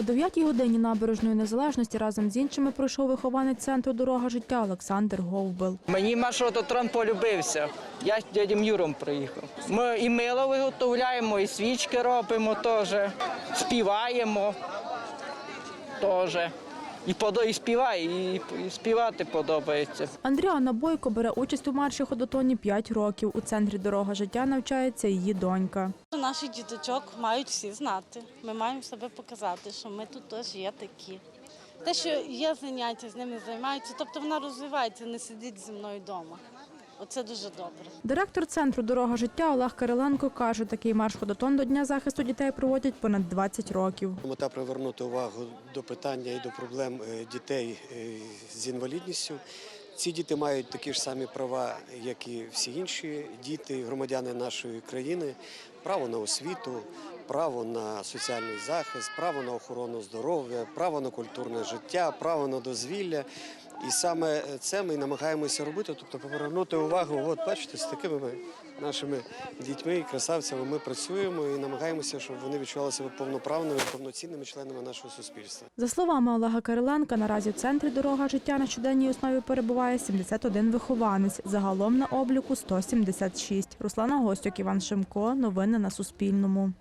О 9 годині набережної незалежності разом з іншими пройшов вихованець центру дорога життя Олександр Говбел. Мені маршрутотрон полюбився. Я з дядім Юром приїхав. Ми і мило виготовляємо, і свічки робимо теж, співаємо теж. І, подо- і співає, і, і співати подобається. Андріана Бойко бере участь у марші ходотоні 5 років. У центрі дорога життя навчається її донька. Наші діточок мають всі знати. Ми маємо себе показати, що ми тут теж є такі. Те, що є заняття, з ними займаються, тобто вона розвивається, не сидить зі мною вдома. Оце дуже добре. Директор центру дорога життя Олег Кириленко каже, такий марш ходотон до Дня захисту дітей проводять понад 20 років. Мета привернути увагу до питання і до проблем е, дітей е, з інвалідністю. Ці діти мають такі ж самі права, як і всі інші діти, громадяни нашої країни, право на освіту, право на соціальний захист, право на охорону здоров'я, право на культурне життя, право на дозвілля. І саме це ми намагаємося робити, тобто повернути увагу. От бачите, з такими ми, нашими дітьми і красавцями ми працюємо і намагаємося, щоб вони відчували себе повноправними, повноцінними членами нашого суспільства. За словами Олега Кириленка, наразі в центрі дорога життя на щоденній основі перебуває 71 вихованець. Загалом на обліку 176. Руслана Гостюк, Іван Шимко. Новини на Суспільному.